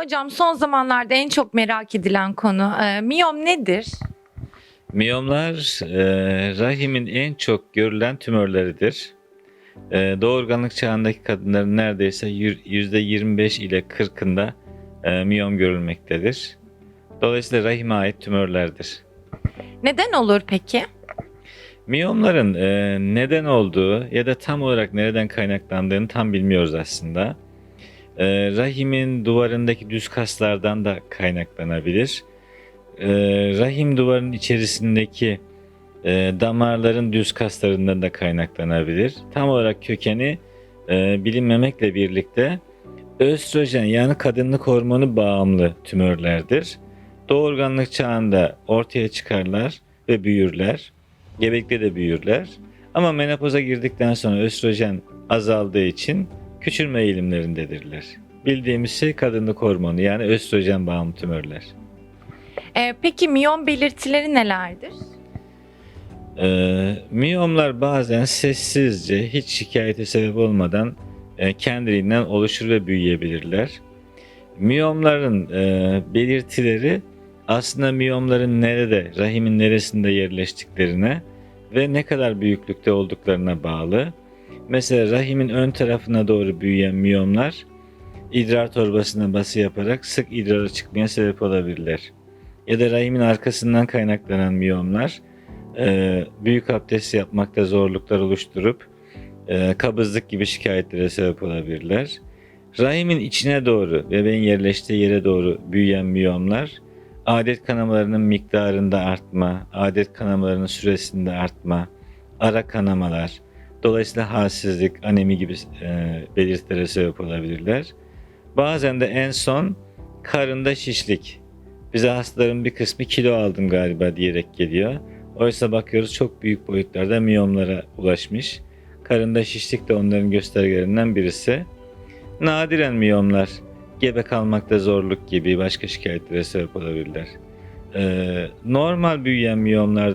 Hocam son zamanlarda en çok merak edilen konu e, miyom nedir? Miyomlar e, rahimin en çok görülen tümörleridir. E, doğurganlık çağındaki kadınların neredeyse yür- %25 ile 40'ında e, miyom görülmektedir. Dolayısıyla rahime ait tümörlerdir. Neden olur peki? Miyomların e, neden olduğu ya da tam olarak nereden kaynaklandığını tam bilmiyoruz aslında. E, rahimin duvarındaki düz kaslardan da kaynaklanabilir. E, rahim duvarının içerisindeki e, damarların düz kaslarından da kaynaklanabilir. Tam olarak kökeni e, bilinmemekle birlikte östrojen yani kadınlık hormonu bağımlı tümörlerdir. Doğurganlık çağında ortaya çıkarlar ve büyürler. Gebelikte de büyürler. Ama menopoza girdikten sonra östrojen azaldığı için küçülme eğilimlerindedirler. Bildiğimiz şey kadınlık hormonu yani östrojen bağımlı tümörler. E, peki miyom belirtileri nelerdir? Ee, miyomlar bazen sessizce hiç şikayete sebep olmadan e, kendiliğinden oluşur ve büyüyebilirler. Miyomların e, belirtileri aslında miyomların nerede, rahimin neresinde yerleştiklerine ve ne kadar büyüklükte olduklarına bağlı. Mesela rahimin ön tarafına doğru büyüyen miyomlar idrar torbasına bası yaparak sık idrara çıkmaya sebep olabilirler. Ya da rahimin arkasından kaynaklanan miyomlar e, büyük abdest yapmakta zorluklar oluşturup e, kabızlık gibi şikayetlere sebep olabilirler. Rahimin içine doğru bebeğin yerleştiği yere doğru büyüyen miyomlar adet kanamalarının miktarında artma, adet kanamalarının süresinde artma, ara kanamalar, dolayısıyla halsizlik, anemi gibi e, belirtilere sebep olabilirler. Bazen de en son karında şişlik. Bize hastaların bir kısmı kilo aldım galiba diyerek geliyor. Oysa bakıyoruz çok büyük boyutlarda miyomlara ulaşmış. Karında şişlik de onların göstergelerinden birisi. Nadiren miyomlar gebe kalmakta zorluk gibi başka şikayetlere sebep olabilirler. Ee, normal büyüyen miyomlar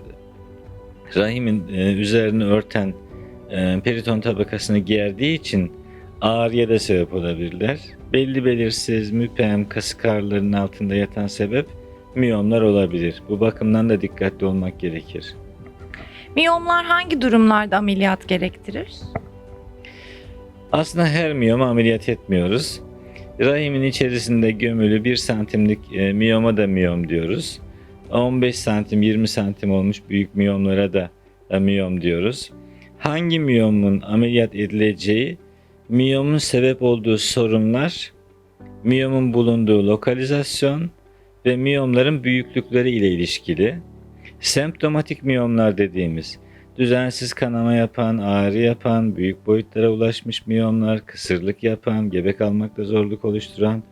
rahimin e, üzerini örten e, periton tabakasını gerdiği için ağrıya da sebep olabilirler. Belli belirsiz müpem kasık ağrılarının altında yatan sebep miyomlar olabilir. Bu bakımdan da dikkatli olmak gerekir. Miyomlar hangi durumlarda ameliyat gerektirir? Aslında her miyoma ameliyat etmiyoruz. Rahimin içerisinde gömülü 1 santimlik e, miyoma da miyom diyoruz. 15 santim 20 santim olmuş büyük miyomlara da e, miyom diyoruz. Hangi miyomun ameliyat edileceği miyomun sebep olduğu sorunlar, miyomun bulunduğu lokalizasyon ve miyomların büyüklükleri ile ilişkili. Semptomatik miyomlar dediğimiz düzensiz kanama yapan, ağrı yapan, büyük boyutlara ulaşmış miyomlar, kısırlık yapan, gebe kalmakta zorluk oluşturan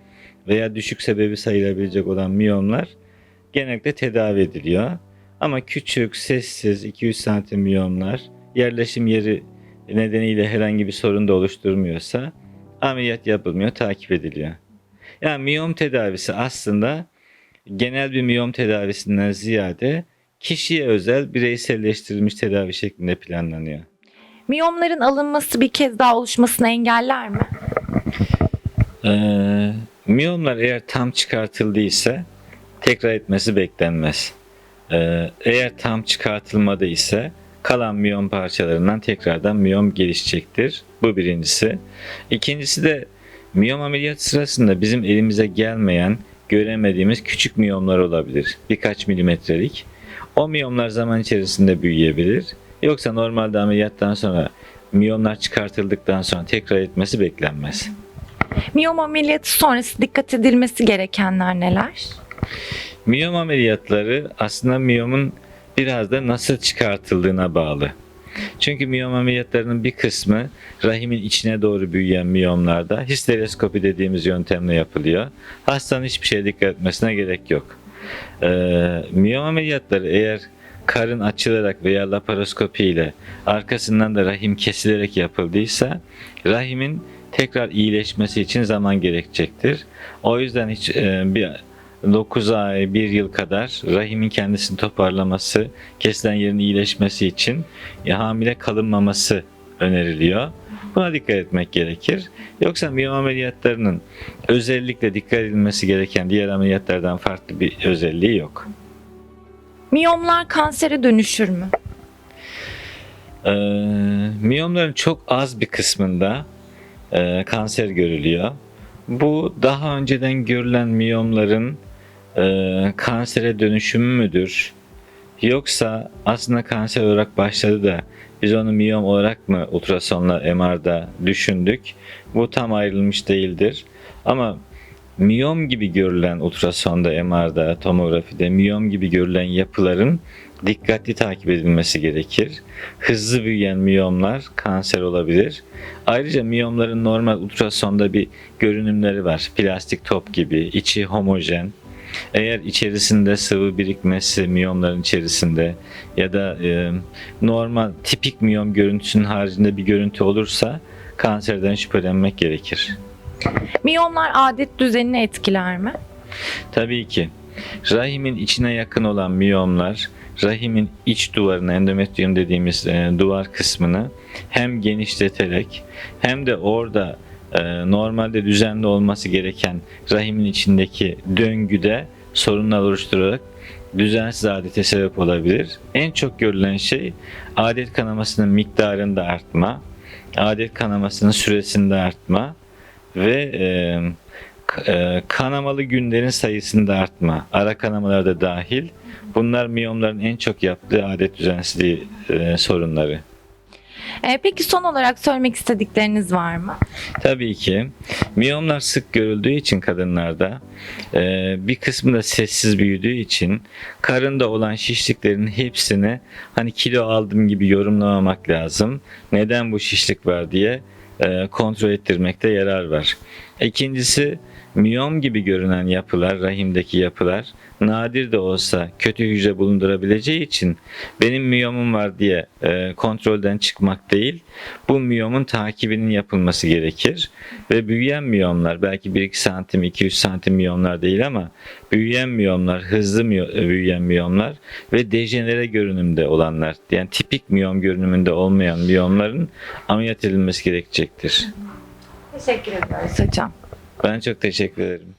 veya düşük sebebi sayılabilecek olan miyomlar genellikle tedavi ediliyor. Ama küçük, sessiz 200 santim miyomlar yerleşim yeri nedeniyle herhangi bir sorun da oluşturmuyorsa ameliyat yapılmıyor, takip ediliyor. Yani miyom tedavisi aslında genel bir miyom tedavisinden ziyade kişiye özel bireyselleştirilmiş tedavi şeklinde planlanıyor. Miyomların alınması bir kez daha oluşmasını engeller mi? Ee, miyomlar eğer tam çıkartıldıysa tekrar etmesi beklenmez. Ee, eğer tam çıkartılmadı ise kalan miyom parçalarından tekrardan miyom gelişecektir. Bu birincisi. İkincisi de miyom ameliyat sırasında bizim elimize gelmeyen, göremediğimiz küçük miyomlar olabilir. Birkaç milimetrelik. O miyomlar zaman içerisinde büyüyebilir. Yoksa normalde ameliyattan sonra miyomlar çıkartıldıktan sonra tekrar etmesi beklenmez. Miyom ameliyatı sonrası dikkat edilmesi gerekenler neler? Miyom ameliyatları aslında miyomun biraz da nasıl çıkartıldığına bağlı. Çünkü miyom ameliyatlarının bir kısmı rahimin içine doğru büyüyen miyomlarda histeroskopi dediğimiz yöntemle yapılıyor. Hastanın hiçbir şeye dikkat etmesine gerek yok. Ee, miyom ameliyatları eğer karın açılarak veya laparoskopi ile arkasından da rahim kesilerek yapıldıysa rahimin tekrar iyileşmesi için zaman gerekecektir. O yüzden hiç e, bir 9 ay, 1 yıl kadar rahimin kendisini toparlaması, kesilen yerin iyileşmesi için hamile kalınmaması öneriliyor. Buna dikkat etmek gerekir. Yoksa miyom ameliyatlarının özellikle dikkat edilmesi gereken diğer ameliyatlardan farklı bir özelliği yok. Miyomlar kansere dönüşür mü? Ee, miyomların çok az bir kısmında e, kanser görülüyor. Bu daha önceden görülen miyomların e, kansere dönüşümü müdür? Yoksa aslında kanser olarak başladı da biz onu miyom olarak mı ultrasonla MR'da düşündük? Bu tam ayrılmış değildir. Ama miyom gibi görülen ultrasonda, MR'da, tomografide miyom gibi görülen yapıların dikkatli takip edilmesi gerekir. Hızlı büyüyen miyomlar kanser olabilir. Ayrıca miyomların normal ultrasonda bir görünümleri var. Plastik top gibi, içi homojen. Eğer içerisinde sıvı birikmesi miyomların içerisinde ya da e, normal tipik miyom görüntüsünün haricinde bir görüntü olursa kanserden şüphelenmek gerekir. Miyomlar adet düzenini etkiler mi? Tabii ki. Rahimin içine yakın olan miyomlar, rahimin iç duvarını, endometrium dediğimiz e, duvar kısmını hem genişleterek hem de orada normalde düzenli olması gereken rahimin içindeki döngüde sorunlar oluşturarak düzensiz adete sebep olabilir. En çok görülen şey adet kanamasının miktarında artma, adet kanamasının süresinde artma ve e, e, kanamalı günlerin sayısında artma, ara kanamalar da dahil. Bunlar miyomların en çok yaptığı adet düzensizliği e, sorunları. Ee, peki son olarak söylemek istedikleriniz var mı? Tabii ki miyomlar sık görüldüğü için kadınlarda e, bir kısmı da sessiz büyüdüğü için karında olan şişliklerin hepsini hani kilo aldım gibi yorumlamamak lazım. Neden bu şişlik var diye e, kontrol ettirmekte yarar var. İkincisi miyom gibi görünen yapılar, rahimdeki yapılar nadir de olsa kötü hücre bulundurabileceği için benim miyomum var diye e, kontrolden çıkmak değil, bu miyomun takibinin yapılması gerekir. Ve büyüyen miyomlar, belki 1-2 santim, 2-3 santim miyomlar değil ama büyüyen miyomlar, hızlı miyo- büyüyen miyomlar ve dejenere görünümde olanlar, yani tipik miyom görünümünde olmayan miyomların ameliyat edilmesi gerekecektir. Teşekkür ederiz hocam. Ben çok teşekkür ederim.